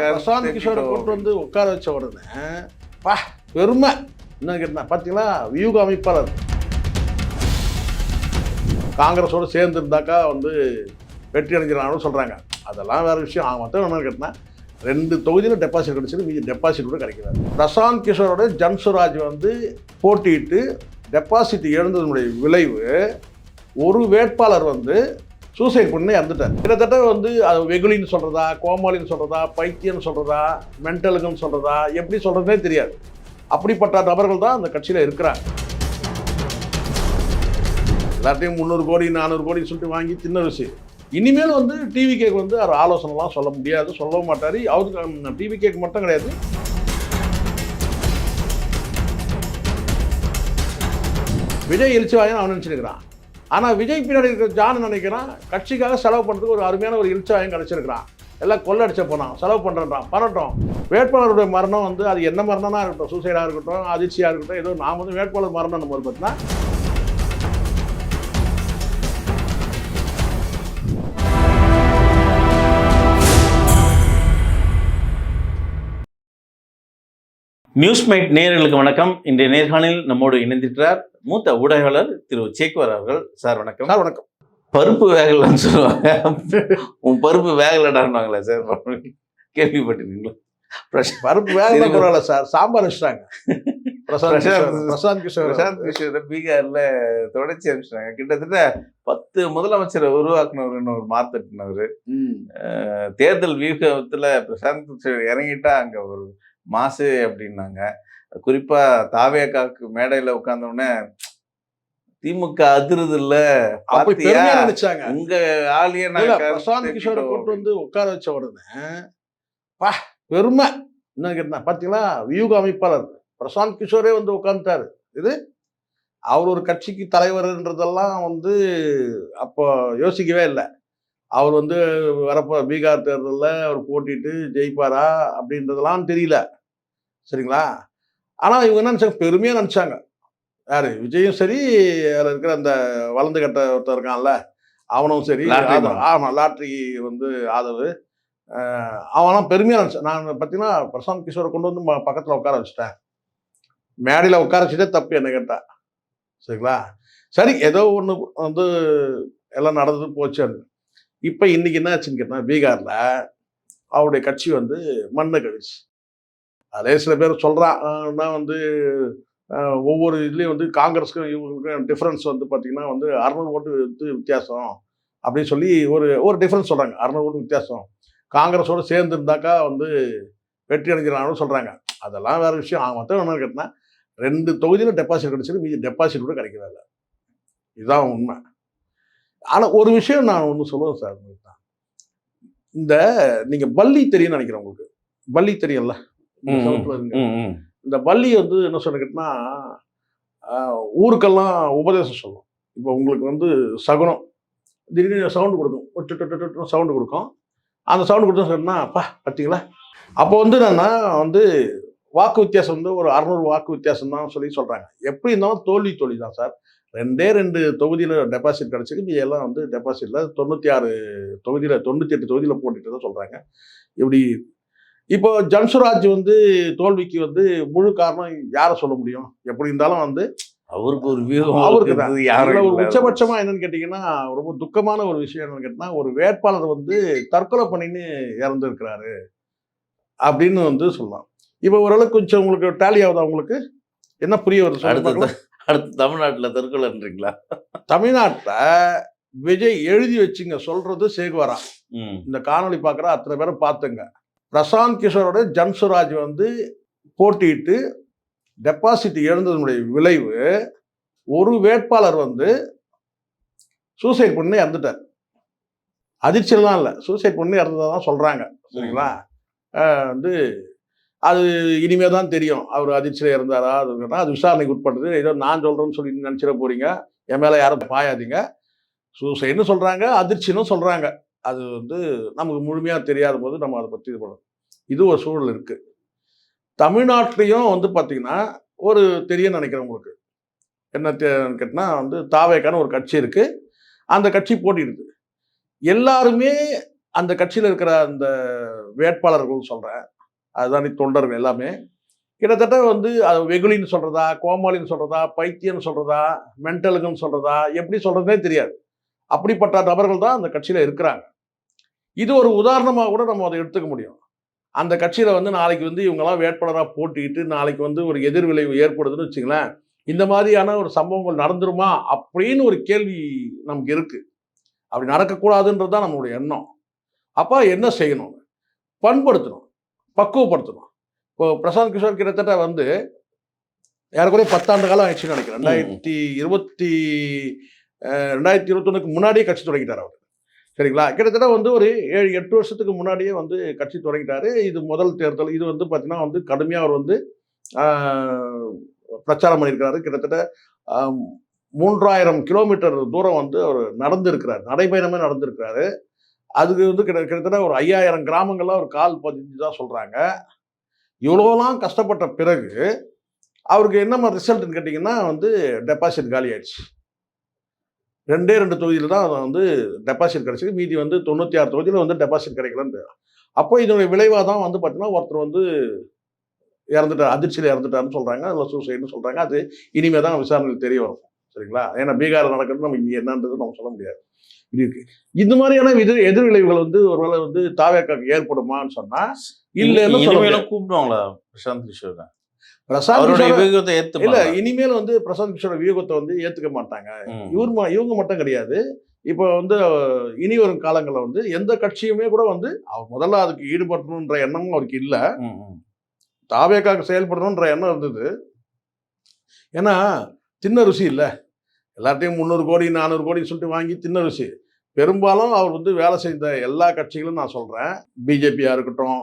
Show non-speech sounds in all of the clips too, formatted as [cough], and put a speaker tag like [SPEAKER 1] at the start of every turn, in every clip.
[SPEAKER 1] பிரசாந்த் கிஷோரை கூட்டு வந்து உட்கார வச்ச உடனே பா பெருமை என்ன கேட்டா பார்த்தீங்களா வியூக அமைப்பாளர். காங்கிரஸோட சேர்ந்து இருந்தாக்கா வந்து வெற்றி அடைஞ்சிடலாம்னு சொல்கிறாங்க அதெல்லாம் வேற விஷயம். அவங்க மொத்தம் என்ன கேட்டினா ரெண்டு தொகுதியில் டெபாசிட் கிடைச்சது மீதி டெபாசிட் கூட கிடைக்கிறாரு பிரசாந்த் கிஷோரோட ஜன்சுராஜ் வந்து போட்டியிட்டு டெபாசிட் இழந்ததனுடைய விளைவு ஒரு வேட்பாளர் வந்து சூசைட் பண்ணி இறந்துட்டார். கிட்டத்தட்ட வந்து அது வெகுளின்னு சொல்கிறதா கோமாளின்னு சொல்கிறதா பைத்தியம்னு சொல்கிறதா மென்டலுக்குன்னு சொல்கிறதா எப்படி சொல்கிறதுனே தெரியாது. அப்படிப்பட்ட நபர்கள் தான் அந்த கட்சியில் இருக்கிறாங்க. எல்லாத்தையும் முந்நூறு கோடி நானூறு கோடி சொல்லிட்டு வாங்கி தின்ன விஷயம் இனிமேல் வந்து டிவி கேக் வந்து அவர் ஆலோசனைலாம் சொல்ல முடியாது சொல்லவும் மாட்டார். அவருக்கு டிவி கேக் மட்டும் கிடையாது. விஜய் எழுச்சி எழுச்சிவாயன் அவன் நினச்சிருக்கிறான். ஆனால் விஜய் பின்னாடி இருக்கிற ஜான் நினைக்கிறான்? கட்சிக்காக செலவு பண்ணுறதுக்கு ஒரு அருமையான ஒரு எழுச்சிவாயம் கிடச்சிருக்கிறான். எல்லாம் கொள்ளடிச்ச போனான் செலவு பண்ணுறான் பண்ணட்டும். வேட்பாளருடைய மரணம் வந்து அது என்ன மரணம்னா இருக்கட்டும்? சூசைடாக இருக்கட்டும் அதிர்ச்சியாக இருக்கட்டும் ஏதோ நாம் வந்து வேட்பாளர் மரணம் நம்ம பார்த்தீங்கன்னா
[SPEAKER 2] நியூஸ்மேட் நேர்களுக்கு வணக்கம். இன்றைய நேர்காணலில் நம்மோடு இணைந்திருக்கிறார் மூத்த ஊடகவாளர் திரு சேக்குவர் அவர்கள் சார் வணக்கம்.
[SPEAKER 1] சார் வணக்கம்.
[SPEAKER 2] பருப்பு வேகலன்னு சொல்லுவாங்க. உன் பருப்பு வேகலடான்னுவாங்களே சார்? கேள்விப்பட்டிருக்கீங்களா?
[SPEAKER 1] பருப்பு வேக
[SPEAKER 2] இது-
[SPEAKER 1] பரவாயில்ல சார். சாம்பார் வச்சுட்டாங்க. பிரசாந்த் கிஷோர்
[SPEAKER 2] பிரசாந்த்
[SPEAKER 1] கிஷோர்.
[SPEAKER 2] பீகார்ல தொடர்ச்சி அனுப்பிச்சிட்டாங்க கிட்டத்தட்ட பத்து முதலமைச்சரை உருவாக்குனவர் ஒரு மாத்தட்டினவர். தேர்தல் வியூகத்துல பிரசாந்த் கிஷோர் இறங்கிட்டா அங்க ஒரு மாசு அப்படின்னாங்க. குறிப்பா தாவேக்காக்கு மேடையில உட்கார்ந்த உடனே திமுக அதிருது இல்ல
[SPEAKER 1] நினைச்சாங்க.
[SPEAKER 2] உங்க ஆளிய
[SPEAKER 1] இல்ல, பிரசாந்த் கிஷோரை கூட்டு வந்து உட்கார வச்ச உடனே பா பெருமை. என்ன கேட்டா பார்த்தீங்களா வியூக அமைப்பாளர். பிரசாந்த் கிஷோரே வந்து உட்காந்துட்டாரு இது அவர் ஒரு கட்சிக்கு தலைவர்ன்றதெல்லாம் வந்து அப்போ யோசிக்கவே இல்லை. அவர் வந்து வரப்போ பீகார் தேர்தலில் அவர் போட்டிட்டு ஜெயிப்பாரா அப்படின்றதெல்லாம் தெரியல. சரிங்களா? ஆனால் இவங்க என்ன நினச்சாங்க? பெருமையாக நினச்சாங்க. யார்? விஜயும் சரி அதில் இருக்கிற அந்த வளர்ந்து கட்ட ஒருத்தன் இருக்கான்ல அவனும் சரி. ஆமாம் லாட்ரி வந்து ஆதவு அஹ் அவன்லாம் பெருமையாக நினச்சான். நான் பார்த்தீங்கன்னா பிரசாந்த் கிஷோரை கொண்டு வந்து பக்கத்தில் உட்கார வச்சுட்டேன். மேடையில் உட்கார வச்சுட்டே தப்பு என்ன கேட்டா. சரிங்களா? சரி ஏதோ ஒன்று வந்து எல்லாம் நடந்தது போச்சு இப்போ இன்னைக்கு என்ன ஆச்சுன்னு கேட்டால் பீகாரில் அவருடைய கட்சி வந்து மண்ணை கழிச்சு அதே சில பேர் சொல்கிறான் வந்து ஒவ்வொரு இதுலேயும் வந்து காங்கிரஸுக்கும் இவங்களுக்கும் டிஃப்ரென்ஸ் வந்து பார்த்திங்கன்னா வந்து அறுநூறு ஓட்டு வந்து வித்தியாசம் அப்படின்னு சொல்லி ஒரு ஒரு டிஃப்ரென்ஸ் சொல்கிறாங்க அறுநூறு ஓட்டு வித்தியாசம். காங்கிரஸோடு சேர்ந்து இருந்தாக்கா வந்து வெற்றி அடைஞ்சிடலாம்னு சொல்கிறாங்க அதெல்லாம் வேறு விஷயம். அவங்க மொத்தம் என்ன கேட்டினா ரெண்டு தொகுதியில் டெபாசிட் கிடச்சிருக்கு. மீதி டெபாசிட் கூட கிடைக்கவே இல்லை. இதுதான் உண்மை. ஆனால் ஒரு விஷயம் நான் ஒன்று சொல்லுவேன் சார். உங்களுக்கு தான் இந்த நீங்கள் பள்ளி தெரியும்னு நினைக்கிறேன் உங்களுக்கு. பள்ளி தெரியும்ல? சவுத்துல இருங்க. இந்த பள்ளி வந்து என்ன சொல்ல கேட்டினா ஊருக்கெல்லாம் உபதேசம் சொல்லும். இப்போ உங்களுக்கு வந்து சகுனம். திடீர்னு சவுண்டு கொடுக்கும். சவுண்டு கொடுக்கும். அந்த சவுண்டு கொடுத்தா சொன்னா அப்பா பார்த்தீங்களா அப்போ வந்து என்னன்னா வந்து வாக்கு வித்தியாசம் வந்து ஒரு அறநூறு வாக்கு வித்தியாசம் தான் சொல்லி சொல்கிறாங்க எப்படி இருந்தாலும் தோல்வி தோல்வி தான் சார். ரெண்டே ரெண்டு தொகுதியில் டெபாசிட் கிடச்சிருக்கு. எல்லாம் வந்து டெபாசிட்டில் தொண்ணூற்றி ஆறு தொகுதியில் தொண்ணூற்றி எட்டு தொகுதியில் போட்டுட்டு தான் சொல்கிறாங்க இப்படி இப்போ ஜன்சுராஜ் வந்து தோல்விக்கு வந்து முழு காரணம் யாரை சொல்ல முடியும்? எப்படி இருந்தாலும் வந்து
[SPEAKER 2] அவருக்கு ஒரு வியூகம்
[SPEAKER 1] அவருக்கு தான். உச்சபட்சமா என்னன்னு கேட்டீங்கன்னா ரொம்ப துக்கமான ஒரு விஷயம் என்னன்னு கேட்டீங்கன்னா ஒரு வேட்பாளர் வந்து தற்கொலை பண்ணின்னு இறந்துருக்கிறாரு அப்படின்னு வந்து சொல்லலாம். இப்போ ஓரளவுக்கு கொஞ்சம் உங்களுக்கு டேலி ஆகுதா உங்களுக்கு? என்ன புரிய வருது
[SPEAKER 2] அடுத்து. அடுத்து தமிழ்நாட்டுல தற்கொலைன்றீங்களா?
[SPEAKER 1] தமிழ்நாட்டில் விஜய் எழுதி வச்சுங்க சொல்றது சேகுவாரா. இந்த காணொளி பார்க்குற அத்தனை பேரை பார்த்துங்க. பிரசாந்த் கிஷோரோட ஜன்சுராஜ் வந்து போட்டியிட்டு டெபாசிட் இழந்ததனுடைய விளைவு ஒரு வேட்பாளர் வந்து சூசைட் பண்ணி இறந்துட்டார். அதிர்ச்சியெல்லாம் இல்லை. சூசைட் பண்ணி இறந்ததாக தான் சொல்கிறாங்க சரிங்களா? வந்து அது இனிமே தான் தெரியும். அவர் அதிர்ச்சியில் இருந்தாரா அது அது விசாரணைக்கு உட்பட்டது. ஏதோ நான் சொல்கிறேன்னு சொல்லி நினச்சிட போகிறீங்க என் மேலே யாரும் பாயாதீங்க. சூசைட்னு சொல்கிறாங்க அதிர்ச்சின்னு சொல்கிறாங்க அது வந்து நமக்கு முழுமையாக தெரியாத போது நம்ம அதை பற்றி இது பண்ணணும். இது ஒரு சூழல் இருக்குது தமிழ்நாட்டிலையும் வந்து பார்த்திங்கன்னா ஒரு தெரிய நினைக்கிறவங்களுக்கு என்ன கேட்டினா வந்து தாவேக்கான ஒரு கட்சி இருக்குது அந்த கட்சி போட்டிடுது எல்லாருமே அந்த கட்சியில் இருக்கிற அந்த வேட்பாளர்கள் சொல்கிறேன் அதுதான் தொண்டர்கள் எல்லாமே. கிட்டத்தட்ட வந்து அது வெகுளின்னு சொல்கிறதா கோமாளின்னு சொல்கிறதா பைத்தியம்னு சொல்கிறதா மென்டலுக்குன்னு சொல்கிறதா எப்படி சொல்கிறதுனே தெரியாது. அப்படிப்பட்ட நபர்கள் தான் அந்த கட்சியில் இருக்கிறாங்க. இது ஒரு உதாரணமாக கூட நம்ம அதை எடுத்துக்க முடியும். அந்த கட்சியில் வந்து நாளைக்கு வந்து இவங்கெல்லாம் வேட்பாளராக போட்டிக்கிட்டு நாளைக்கு வந்து ஒரு எதிர்விளைவு ஏற்படுதுன்னு வச்சுங்களேன் இந்த மாதிரியான ஒரு சம்பவங்கள் நடந்துருமா அப்படின்னு ஒரு கேள்வி நமக்கு இருக்கு. அப்படி நடக்கக்கூடாதுன்றது தான் நம்மளுடைய எண்ணம். அப்போ என்ன செய்யணும்? பண்படுத்தணும் பக்குவப்படுத்தணும். இப்போ பிரசாந்த் கிஷோர் கிட்டத்தட்ட வந்து ஏறக்குறைய பத்தாண்டு காலம் ஆயிடுச்சுன்னு நினைக்கிறேன். ரெண்டாயிரத்தி இருபத்தி ரெண்டாயிரத்தி இருபத்தொன்னுக்கு முன்னாடியே கட்சி தொடங்கிட்டார் அவர். சரிங்களா? கிட்டத்தட்ட வந்து ஒரு ஏழு எட்டு வருஷத்துக்கு முன்னாடியே வந்து கட்சி தொடங்கிட்டாரு. இது முதல் தேர்தல். இது வந்து பார்த்தீங்கன்னா வந்து கடுமையாக அவர் வந்து பிரச்சாரம் பண்ணியிருக்கிறாரு. கிட்டத்தட்ட மூன்றாயிரம் கிலோமீட்டர் தூரம் வந்து அவர் நடந்திருக்கிறார். நடைபயணமே நடந்திருக்கிறாரு. அதுக்கு வந்து கிட்ட கிட்டத்தட்ட ஒரு ஐயாயிரம் கிராமங்கள்லாம் ஒரு கால் பதிஞ்சு தான் சொல்கிறாங்க இவ்வளோலாம் கஷ்டப்பட்ட பிறகு அவருக்கு என்ன மாதிரி ரிசல்ட்னு கேட்டிங்கன்னா வந்து டெபாசிட் காலி ஆயிடுச்சு. ரெண்டே ரெண்டு தொகுதியில் தான் வந்து டெபாசிட் கிடைச்சிது மீதி வந்து தொண்ணூற்றி ஆறு தொகுதியில் வந்து டெபாசிட் கிடைக்கலன்னு அப்போ இதனுடைய விளைவாக தான் வந்து பார்த்தீங்கன்னா ஒருத்தர் வந்து இறந்துட்டார் அதிர்ச்சியில் இறந்துட்டாருன்னு சொல்கிறாங்க அதில் சூசைடுன்னு சொல்கிறாங்க அது இனிமே தான் விசாரணையில் தெரிய வரும். சரிங்களா? ஏன்னா பீகாரில் நடக்கிறது நம்ம இங்கே என்னன்றது நம்ம சொல்ல முடியாது. இது இருக்கு. இந்த மாதிரியான எதிர் எதிர்விளைவுகள் வந்து ஒருவேளை வந்து தாவேக்காக்கு ஏற்படுமான்னு சொன்னா இல்லைன்னு
[SPEAKER 2] கூப்பிடுவாங்களா? பிரசாந்த் கிஷோர்.
[SPEAKER 1] பிரசாந்த் இல்ல இனிமேல் வந்து பிரசாந்த் கிஷோர் வியூகத்தை வந்து ஏத்துக்க மாட்டாங்க. இவர் இவங்க மட்டும் கிடையாது. இப்போ வந்து இனி வரும் காலங்களில் வந்து எந்த கட்சியுமே கூட வந்து அவர் முதல்ல அதுக்கு ஈடுபடணுன்ற எண்ணமும் அவருக்கு இல்லை. தாவேக்காக செயல்படணுன்ற எண்ணம் இருந்தது. ஏன்னா தின்ன ருசி இல்லை. எல்லாத்தையும் முந்நூறு கோடி நானூறு கோடின்னு சொல்லிட்டு வாங்கி தின்ன ருசி பெரும்பாலும் அவர் வந்து வேலை செய்த எல்லா கட்சிகளும் நான் சொல்கிறேன் பிஜேபியாக இருக்கட்டும்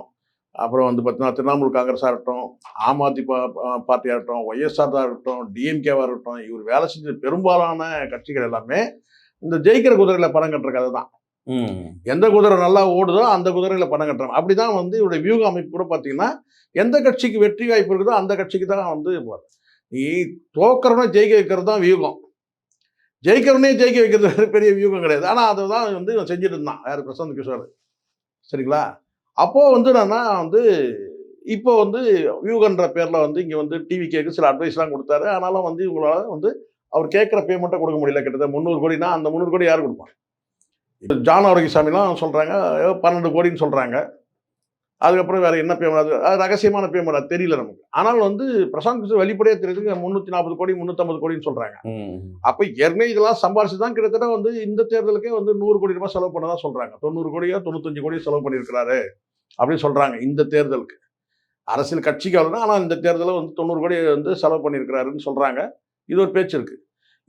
[SPEAKER 1] அப்புறம் வந்து பார்த்தீங்கன்னா திரிணாமுல் காங்கிரஸாக இருக்கட்டும் ஆம் ஆத்மி பா- பார்ட்டியாக இருக்கட்டும் ஒய்எஸ்ஆர் தான் இருக்கட்டும் டிஎம்கேவாக இருக்கட்டும் இவர் வேலை செஞ்ச பெரும்பாலான கட்சிகள் எல்லாமே இந்த ஜெயிக்கிற குதிரையில் பணம் கட்டுற கதை தான். எந்த குதிரை நல்லா ஓடுதோ அந்த குதிரையில் பணம் கட்டுறாங்க அப்படி தான் வந்து இவருடைய வியூக அமைப்பு கூட பார்த்தீங்கன்னா எந்த கட்சிக்கு வெற்றி வாய்ப்பு இருக்குதோ அந்த கட்சிக்கு தான் வந்து. நீ தோக்கிறவனை ஜெயிக்க வைக்கிறது தான் வியூகம். ஜெயிக்கிறவனே ஜெயிக்க வைக்கிறது [laughs] பெரிய வியூகம் கிடையாது. ஆனால் அதை தான் வந்து செஞ்சுட்டு இருந்தான். யார்? பிரசாந்த் கிஷோர். சரிங்களா? அப்போது வந்து என்னன்னா வந்து இப்போ வந்து வியூகன்ற பேரில் வந்து இங்கே வந்து டிவி கேக்கு சில அட்வைஸ்லாம் கொடுத்தாரு. ஆனாலும் வந்து இவங்களால வந்து அவர் கேட்குற பேமெண்ட்டை கொடுக்க முடியல கிட்டத்தட்ட முந்நூறு கோடினா அந்த முந்நூறு கோடி யார் கொடுப்பாங்க? ஜான் ஆரோக்கியசாமிலாம் சொல்கிறாங்க பன்னெண்டு கோடின்னு சொல்கிறாங்க அதுக்கப்புறம் வேற என்ன பேமெண்ட்? அது அது ரகசியமான பேமெண்ட் அது தெரியல நமக்கு. ஆனால் வந்து பிரசாந்த் கிஷோர் வெளிப்படையாக தெரியுதுங்க முந்நூற்றி நாற்பது கோடி முந்நூற்றம்பது கோடின்னு சொல்கிறாங்க அப்போ ஏற்கனவே இதெல்லாம் சம்பாரிச்சு தான் கிட்டத்தட்ட வந்து இந்த தேர்தலுக்கே வந்து நூறு கோடி ரூபாய் செலவு பண்ணதா சொல்கிறாங்க தொண்ணூறு கோடியோ தொண்ணூத்தஞ்சு கோடியோ செலவு பண்ணியிருக்கிறாரு அப்படின்னு சொல்கிறாங்க இந்த தேர்தலுக்கு. அரசியல் கட்சிக்கு அவ்வளோ ஆனால் இந்த தேர்தலில் வந்து தொண்ணூறு கோடி வந்து செலவு பண்ணியிருக்கிறாருன்னு சொல்கிறாங்க இது ஒரு பேச்சு இருக்குது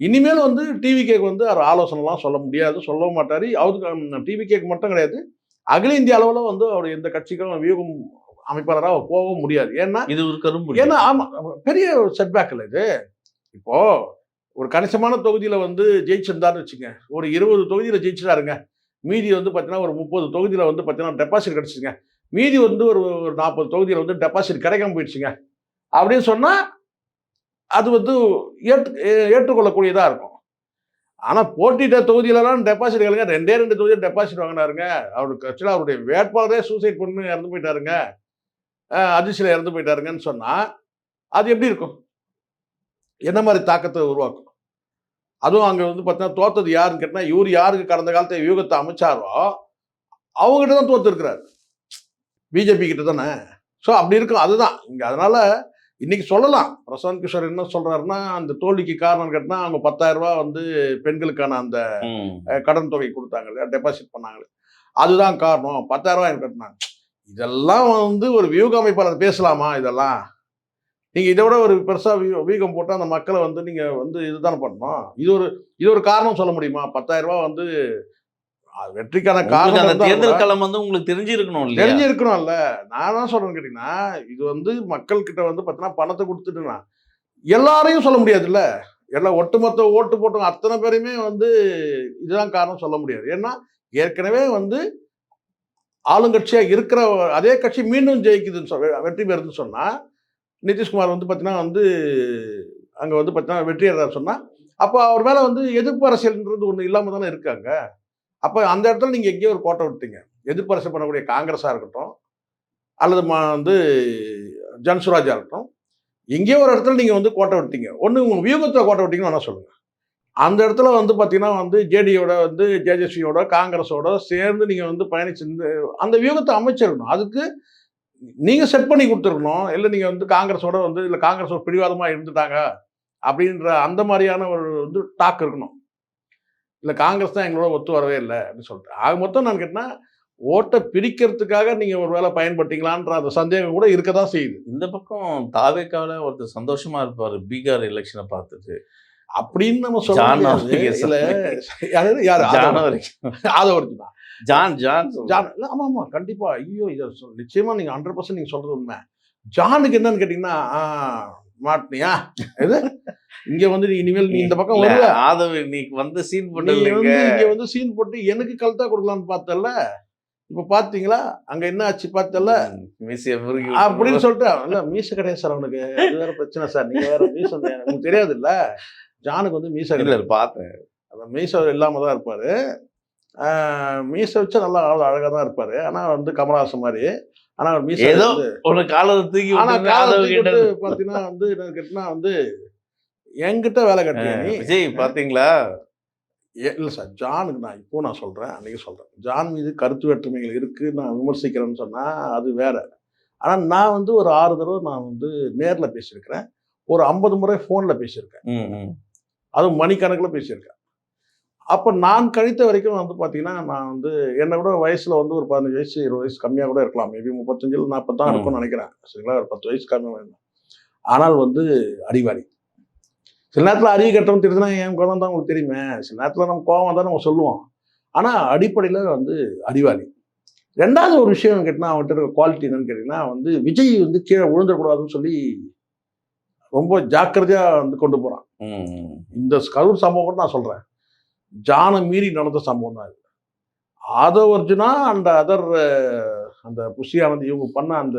[SPEAKER 1] இனிமேல் வந்து டிவி கேக்கு வந்து அவர் ஆலோசனைலாம் சொல்ல முடியாது சொல்லவும் மாட்டார். அவருக்கு டிவி கேக்கு மட்டும் கிடையாது. அகில இந்திய அளவில் வந்து அவர் எந்த கட்சிக்கும் வியூகம் அமைப்பாளராக போகவும் முடியாது. ஏன்னா
[SPEAKER 2] இது ஒரு கரும்பு
[SPEAKER 1] ஏன்னா ஆமா பெரிய செட்பேக் இல்லை இது. இப்போ ஒரு கணிசமான தொகுதியில வந்து ஜெயிச்சிருந்தாருன்னு வச்சுங்க. ஒரு இருபது தொகுதியில ஜெயிச்சிட்டாருங்க. மீதி வந்து பார்த்தீங்கன்னா ஒரு முப்பது தொகுதியில வந்து பார்த்தீங்கன்னா டெபாசிட் கிடைச்சிங்க மீதி வந்து ஒரு ஒரு நாற்பது தொகுதியில வந்து டெபாசிட் கிடைக்காம போயிடுச்சுங்க. அப்படின்னு சொன்னா அது வந்து ஏற்று ஏ- ஏற்றுக்கொள்ளக்கூடியதா இருக்கும். ஆனால் போட்டியிட்ட தொகுதியிலலாம் டெபாசிட் கேளுங்க. ரெண்டே ரெண்டு தொகுதியில் டெபாசிட் வாங்கினாருங்க. அவருக்கு ஆக்சுவலாக அவருடைய வேட்பாளரே சூசைட் பண்ணி இறந்து போயிட்டாருங்க. அதிர்ச்சியில் இறந்து போயிட்டாருங்கன்னு சொன்னால் அது எப்படி இருக்கும்? என்ன மாதிரி தாக்கத்தை உருவாக்கும்? அதுவும் அங்கே வந்து பார்த்தீங்கன்னா தோத்தது யாருன்னு கேட்டால் இவர் யாருக்கு கடந்த காலத்தை வியூகத்தை அமைச்சாரோ அவங்ககிட்ட தான் தோத்துருக்கிறார். பிஜேபி கிட்ட தானே ஸோ அப்படி இருக்கும். அதுதான். இங்கே அதனால இன்னைக்கு சொல்லலாம். பிரசாந்த் கிஷோர் என்ன சொல்றாருன்னா அந்த தோல்விக்கு காரணம் கேட்டால் அவங்க பத்தாயிரம் ரூபாய் வந்து பெண்களுக்கான அந்த கடன் தொகை கொடுத்தாங்க இல்லையா டெபாசிட் பண்ணாங்க அதுதான் காரணம். பத்தாயிரம் ரூபாய் கட்டினாங்க. இதெல்லாம் வந்து ஒரு வியூக அமைப்பாளர் பேசலாமா இதெல்லாம்? நீங்க இதை விட ஒரு பெருசா வியூ- வியூகம் போட்டு அந்த மக்களை வந்து நீங்க வந்து இதுதானே பண்ணணும்? இது ஒரு இது ஒரு காரணம் சொல்ல முடியுமா? பத்தாயிரம் ரூபாய் வந்து வெற்றிக்கான காரணம்
[SPEAKER 2] அந்த தேர்தல் களம் வந்து உங்களுக்கு தெரிஞ்சிருக்கணும் இல்லையா?
[SPEAKER 1] தெரிஞ்சிருக்கணும்ல நான் தான் சொல்றேன்னு கேட்டீங்கன்னா இது வந்து மக்கள் கிட்ட வந்து பார்த்தீங்கன்னா பணத்தை கொடுத்துட்டுனா எல்லாரையும் சொல்ல முடியாதுல்ல. எல்லாம் ஒட்டுமொத்த ஓட்டு போட்டவங்க அத்தனை பேரையுமே வந்து இதுதான் காரணம் சொல்ல முடியாது. ஏன்னா ஏற்கனவே வந்து ஆளுங்கட்சியா இருக்கிற அதே கட்சி மீண்டும் ஜெயிக்குதுன்னு சொல் வெற்றி பெறுதுன்னு சொன்னா நிதிஷ்குமார் வந்து பார்த்தீங்கன்னா வந்து அங்க வந்து பார்த்தீங்கன்னா வெற்றியாளர் சொன்னா அப்போ அவர் மேல வந்து எதிர்ப்பு அரசியல்ன்றது ஒன்று இல்லாம தானே இருக்காங்க அப்போ அந்த இடத்துல நீங்கள் எங்கேயோ ஒரு கோட்டை விட்டீங்க. எதிர்ப்பு பண்ணக்கூடிய காங்கிரஸாக இருக்கட்டும் அல்லது வந்து ஜன்சுராஜாக இருக்கட்டும் எங்கேயோ ஒரு இடத்துல நீங்கள் வந்து கோட்டை விட்டீங்க. ஒன்று உங்கள் வியூகத்தில் கோட்டை விட்டீங்கன்னு வேணால் சொல்லுங்கள் அந்த இடத்துல வந்து பார்த்தீங்கன்னா வந்து ஜேடியோட வந்து ஜேஜஸ்வியோட காங்கிரஸோட சேர்ந்து நீங்கள் வந்து பயணிச்சிருந்து அந்த வியூகத்தை அமைச்சிருக்கணும். அதுக்கு நீங்கள் செட் பண்ணி கொடுத்துருக்கணும். இல்லை நீங்கள் வந்து காங்கிரஸோட வந்து இல்லை காங்கிரஸ் ஒரு பிடிவாதமாக இருந்துட்டாங்க அப்படின்ற அந்த மாதிரியான ஒரு வந்து டாக் இருக்கணும். இல்லை காங்கிரஸ் தான் எங்களோட ஒத்து வரவே இல்லை அப்படின்னு சொல்லிட்டு. ஆக மொத்தம் நான் கேட்டேன்னா ஓட்டை பிரிக்கிறதுக்காக நீங்கள் ஒரு வேலை பயன்பட்டீங்களான்ற அந்த சந்தேகம் கூட இருக்க தான் செய்யுது.
[SPEAKER 2] இந்த பக்கம் தாவேக்காவில் ஒருத்தர் சந்தோஷமா இருப்பாரு பீகார் எலெக்ஷனை பார்த்துட்டு.
[SPEAKER 1] அப்படின்னு நம்ம சொல்ல யாரு ஆதவர்ஜி தான்.
[SPEAKER 2] John John.
[SPEAKER 1] ஜான் இல்ல, ஆமா ஆமா கண்டிப்பா. ஐயோ இதை நிச்சயமா நீங்க ஹண்ட்ரட் பர்சன்ட் நீங்க சொல்றது உண்மை. ஜானுக்கு என்னன்னு கேட்டீங்கன்னா மாட்டினியா? இது? இங்க வந்து நீ இனிமேல் நீ இந்த பக்கம் வருவ.
[SPEAKER 2] ஆதவ் நீ வந்து சீன் போட்டு
[SPEAKER 1] வந்து இங்க வந்து சீன் போட்டு எனக்கு கழுத்தா கொடுக்கலாம்னு பார்த்தல இப்ப பாத்தீங்களா அங்க என்ன ஆச்சு பார்த்தல அப்படின்னு சொல்லிட்டு இல்ல மீச கிடையாது சார் அவனுக்கு வேற பிரச்சனை சார். நீங்க வேற மீச உங்களுக்கு தெரியாது இல்ல ஜானுக்கு வந்து மீச
[SPEAKER 2] இல்ல பார்த்தேன்.
[SPEAKER 1] அந்த மீச இல்லாம தான் இருப்பாரு. மீச வச்சா நல்லா அழகா தான் இருப்பாரு. ஆனா வந்து கமலஹாசன் மாதிரி. ஆனா மீச
[SPEAKER 2] ஏதோ ஒரு காலத்தை தூக்கி
[SPEAKER 1] ஆனா
[SPEAKER 2] விட்டு
[SPEAKER 1] காலை
[SPEAKER 2] ஆதவ்
[SPEAKER 1] தூக்கி
[SPEAKER 2] கிட்ட
[SPEAKER 1] விட்டு பாத்தீங்கன்னா வந்து என்ன கேட்டினா வந்து என்கிட்ட வேலை கட்டிய நீ?
[SPEAKER 2] விஜய் பாத்தீங்களா?
[SPEAKER 1] ஏ- இல்ல சார் ஜானுக்கு நான் இப்போ நான் சொல்றேன் அன்னைக்கு சொல்றேன். ஜான் மீது கருத்து வேற்றுமைகள் இருக்கு நான் விமர்சிக்கிறேன்னு சொன்னா அது வேற. ஆனா நான் வந்து ஒரு ஆறு தடவை நான் வந்து நேர்ல பேசியிருக்கிறேன். ஒரு ஐம்பது முறை ஃபோன்ல பேசியிருக்கேன். அதுவும் மணிக்கணக்கில் பேசியிருக்கேன். அப்போ நான் கழித்த வரைக்கும் வந்து பார்த்தீங்கன்னா நான் வந்து என்னை விட வயசில் வந்து ஒரு பதினஞ்சு வயசு இருபது வயசு கம்மியாக கூட இருக்கலாம். மேபி முப்பத்தஞ்சில் நாற்பது தான். இருக்கும்னு நினைக்கிறேன். சரிங்களா? ஒரு பத்து வயசு கம்மியாக வேணும் ஆனால் வந்து அறிவாளி சில நேரத்தில் அறிவு கட்டவன் தெரிஞ்சுனா என் குழந்தை தான் உங்களுக்கு தெரியுமே. சில நேரத்தில் நம்ம கோவம் தான் நம்ம சொல்லுவோம். ஆனால் அடிப்படையில் வந்து அறிவாளி. ரெண்டாவது ஒரு விஷயம் கேட்டினா அவன்கிட்ட இருக்க குவாலிட்டி என்னன்னு கேட்டிங்கன்னா வந்து விஜய் வந்து கீழே விழுந்துடக்கூடாதுன்னு சொல்லி ரொம்ப ஜாக்கிரதையாக வந்து கொண்டு போகிறான். இந்த கரூர் சம்பவம் கூட நான் சொல்றேன். ஜானை மீறி நடந்த சம்பவம் தான் இது. ஆதவர்ஜுனா அந்த அதர் அந்த புஷி ஆனந்த் இவங்க பண்ண அந்த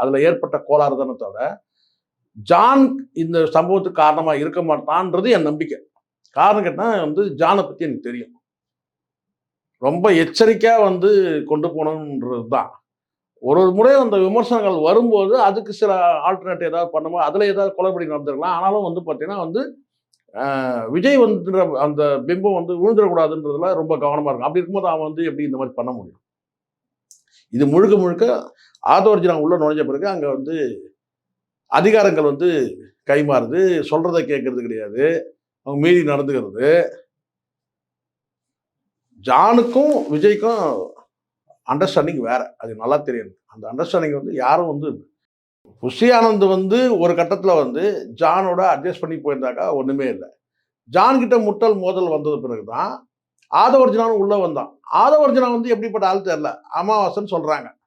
[SPEAKER 1] அதுல ஏற்பட்ட கோளாறு தானே தவிர ஜான் இந்த சம்பவத்துக்கு காரணமாக இருக்க மாட்டான்றது என் நம்பிக்கை. காரணம் கேட்டால் வந்து ஜானை பற்றி எனக்கு தெரியும். ரொம்ப எச்சரிக்கையாக வந்து கொண்டு போகணுன்றது தான் ஒரு ஒரு முறை அந்த விமர்சனங்கள் வரும்போது அதுக்கு சில ஆல்டர்னேட் ஏதாவது பண்ணுமோ அதில் ஏதாவது கொலைப்படி நடந்திருக்கலாம். ஆனாலும் வந்து பார்த்தீங்கன்னா வந்து விஜய் வந்துன்ற அந்த பிம்பம் வந்து விழுந்துடக்கூடாதுன்றதுல ரொம்ப கவனமாக இருக்கும். அப்படி இருக்கும்போது அவன் வந்து எப்படி இந்த மாதிரி பண்ண முடியும்? இது முழுக்க முழுக்க ஆதோர்ஜினா உள்ளே நுழைஞ்ச பிறகு அங்கே வந்து அதிகாரங்கள் வந்து கைமாறுது. சொல்கிறத கேட்கறது கிடையாது. அவங்க மீறி நடந்துக்கிறது. ஜானுக்கும் விஜய்க்கும் அண்டர்ஸ்டாண்டிங் வேறு. அது நல்லா தெரியும். அந்த அண்டர்ஸ்டாண்டிங் வந்து யாரும் வந்து புஷி ஆனந்த் வந்து ஒரு கட்டத்தில் வந்து ஜானோட அட்ஜஸ்ட் பண்ணி போயிருந்தாக்கா ஒன்றுமே இல்லை. ஜான்கிட்ட முட்டல் மோதல் வந்தது பிறகு தான் ஆதவர்ஜனாவும் உள்ளே வந்தான். ஆதவர்ஜனா வந்து எப்படிப்பட்ட ஆள் தெரில அமாவாசைன்னு சொல்கிறாங்க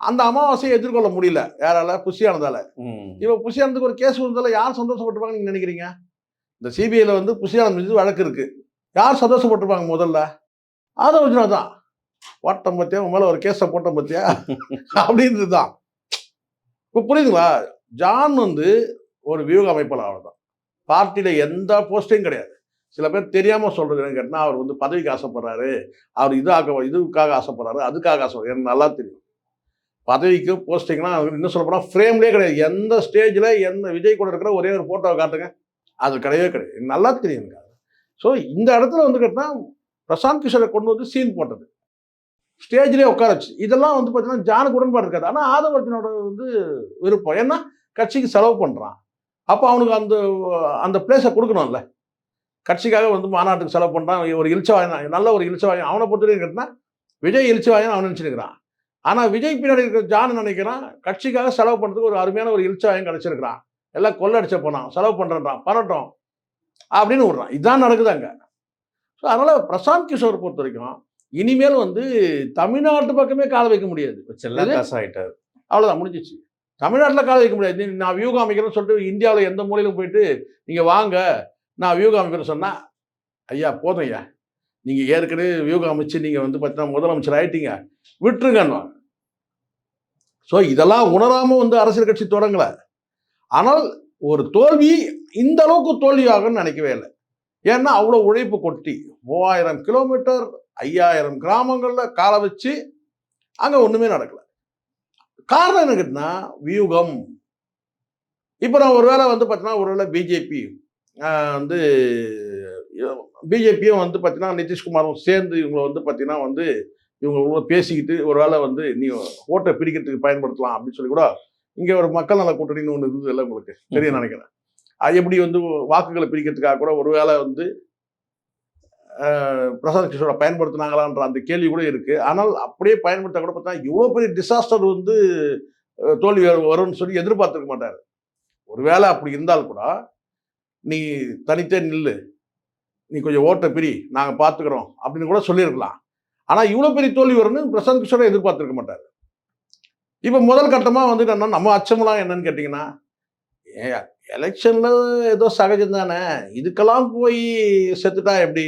[SPEAKER 1] அந்த அமாவாசையை எதிர்கொள்ள முடியல. யாரால? புஷி ஆனந்தால
[SPEAKER 2] ம்.
[SPEAKER 1] இவன் புஷி ஆனந்துக்கு ஒரு கேஸ் வந்ததில் யார் சந்தோஷப்பட்டிருப்பாங்க நீங்கள் நினைக்கிறீங்க? இந்த சிபிஐல வந்து புஷி ஆனந்த் மீது வழக்கு இருக்கு. யார் சந்தோஷப்பட்டிருப்பாங்க முதல்ல? ஆதவர்ஜனா தான். போட்டோம் பத்தியா? உன் மேலே ஒரு கேஸை போட்டோம் பத்தியா? [laughs] அப்படின்றது தான். இப்போ புரியுதுங்களா? ஜான் வந்து ஒரு வியூக அமைப்பாளர் தான் பார்ட்டியில் எந்த போஸ்டையும் கிடையாது. சில பேர் தெரியாமல் சொல்கிறது என்னன்னு கேட்டால் அவர் வந்து பதவிக்கு ஆசைப்படுறாரு. அவர் இது ஆக்க இதுக்காக ஆசைப்படுறாரு அதுக்காக ஆசைப்படுறாரு. எனக்கு நல்லா தெரியும். பதவிக்கு போஸ்டிங்னா இன்னும் சொல்ல போனால் ஃப்ரேம்லேயே கிடையாது. எந்த ஸ்டேஜில் எந்த விஜய் கூட இருக்கிற ஒரே ஒரு ஃபோட்டோவை காட்டுங்க. அது கிடையவே கிடையாது. நல்லா தெரியும் எனக்கு ஸோ இந்த இடத்துல வந்து கேட்டால் பிரசாந்த் கிஷோரை கொண்டு வந்து சீன் போட்டது. ஸ்டேஜ்லேயே உட்கார வச்சு இதெல்லாம் வந்து பார்த்தீங்கன்னா ஜானுக்கு உடன்பாடு இருக்காது. ஆனால் ஆதவர்ஜனோட வந்து விருப்பம். ஏன்னா கட்சிக்கு செலவு பண்ணுறான் அப்போ அவனுக்கு அந்த அந்த பிளேஸை கொடுக்கணும்ல. கட்சிக்காக வந்து மாநாட்டுக்கு செலவு பண்ணுறான் ஒரு இழிச்சவாயன் நல்ல ஒரு இழிச்சவாயன். அவனை பொறுத்தவரைக்கும் கேட்டால் விஜய் இழிச்சவாயன் அவன் நினச்சிருக்கிறான். ஆனால் விஜய் பின்னாடி இருக்கிற ஜான் நினைக்கிறான்? கட்சிக்காக செலவு பண்ணுறதுக்கு ஒரு அருமையான ஒரு இழிச்சவாயன் கிடச்சிருக்கிறான் எல்லாம் கொள்ளடிச்ச போனான். செலவு பண்ணுறான் பண்ணட்டும் அப்படின்னு விட்றான். இதுதான் நடக்குது அங்கே. ஸோ அதனால் பிரசாந்த் கிஷோர் பொறுத்த வரைக்கும் இனிமேல் வந்து தமிழ்நாட்டு பக்கமே கால வைக்க முடியாது.
[SPEAKER 2] ஆயிட்டாரு.
[SPEAKER 1] அவ்வளோதான் முடிஞ்சிச்சு. தமிழ்நாட்டில் கால வைக்க முடியாது. நான் வியூகம் அமைக்கிறேன்னு சொல்லிட்டு இந்தியாவில் எந்த மூலையிலும் போயிட்டு நீங்கள் வாங்க. நான் வியூகம் அமைக்கிறேன்னு சொன்னால் ஐயா போதும் ஐயா. நீங்கள் ஏற்கனவே வியூகம் அமைச்சு நீங்கள் வந்து பார்த்தீங்கன்னா முதலமைச்சர் ஆயிட்டீங்க. விட்டுருங்கன்னு ஸோ இதெல்லாம் உணராமல் வந்து அரசியல் கட்சி தொடங்கலை. ஆனால் ஒரு தோல்வி இந்த அளவுக்கு தோல்வியாகும்னு நினைக்கவே இல்லை. ஏன்னா அவ்வளோ உழைப்பு கொட்டி மூவாயிரம் கிலோமீட்டர் ஐயாயிரம் கிராமங்களில் காலை வச்சு அங்கே ஒன்றுமே நடக்கலை. காரணம் என்ன கேட்டினா வியூகம். இப்போ நான் ஒரு வேளை வந்து பார்த்தீங்கன்னா ஒருவேளை பிஜேபி வந்து பிஜேபியும் வந்து பார்த்தீங்கன்னா நிதிஷ்குமாரும் சேர்ந்து இவங்களை வந்து பார்த்தீங்கன்னா வந்து இவங்க பேசிக்கிட்டு ஒருவேளை வந்து நீ ஓட்டை பிடிக்கிறதுக்கு பயன்படுத்தலாம் அப்படின்னு சொல்லி கூட இங்கே ஒரு மக்கள் நல கூட்டணின்னு ஒன்று இருந்தது இல்லை உங்களுக்கு? சரியா நினைக்கிறேன். அது எப்படி வந்து வாக்குகளை பிரிக்கிறதுக்காக கூட ஒருவேளை வந்து அஹ், பிரசாந்த் கிஷோரை பயன்படுத்தினாங்களான்ற அந்த கேள்வி கூட இருக்கு. ஆனால் அப்படியே பயன்படுத்த கூட பார்த்தா இவ்வளோ பெரிய டிசாஸ்டர் வந்து தோல்வி வரும்- வரும்னு சொல்லி எதிர்பார்த்துருக்க மாட்டார். ஒருவேளை அப்படி இருந்தால் கூட நீ தனித்தே நில்லு. நீ கொஞ்சம் ஓட்டை பிரி நாங்கள் பார்த்துக்குறோம் அப்படின்னு கூட சொல்லியிருக்கலாம். ஆனால் இவ்வளோ பெரிய தோல்வி வரும்னு பிரசாந்த் கிஷோரை எதிர்பார்த்துருக்க மாட்டார். இப்போ முதல் கட்டமாக வந்துட்டு என்ன நம்ம அச்சமெல்லாம் என்னன்னு கேட்டிங்கன்னா ஏ எலெக்ஷனில் ஏதோ சகஜம் தானே இதுக்கெல்லாம் போய் செத்துட்டா எப்படி?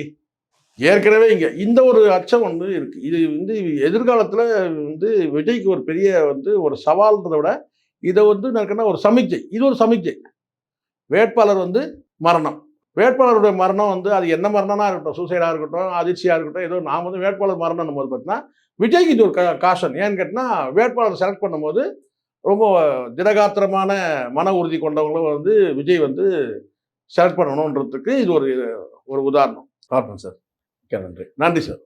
[SPEAKER 1] ஏற்கனவே இங்கே இந்த ஒரு அச்சம் வந்து இருக்குது இது வந்து எதிர்காலத்தில் வந்து விஜய்க்கு ஒரு பெரிய வந்து ஒரு சவால்ன்றதை விட இதை வந்து எனக்கு ஒரு சமிக்ஜை இது ஒரு சமிக்ஜை வேட்பாளர் வந்து மரணம். வேட்பாளருடைய மரணம் வந்து அது என்ன மரணம்னா இருக்கட்டும் சூசைடாக இருக்கட்டும் அதிர்ச்சியாக இருக்கட்டும் ஏதோ நான் வந்து வேட்பாளர் மரணம் போது பார்த்தீங்கன்னா விஜய்க்கு இது ஒரு கா காஷன் ஏன்னு கேட்டால் வேட்பாளர் செலக்ட் பண்ணும்போது ரொம்ப திடகாத்திரமான மன உறுதி கொண்டவங்களும் வந்து விஜய் வந்து செலக்ட் பண்ணணுன்றதுக்கு இது ஒரு ஒரு உதாரணம்.
[SPEAKER 2] பார்ப்போம் சார். மிக்க நன்றி.
[SPEAKER 1] நன்றி சார்.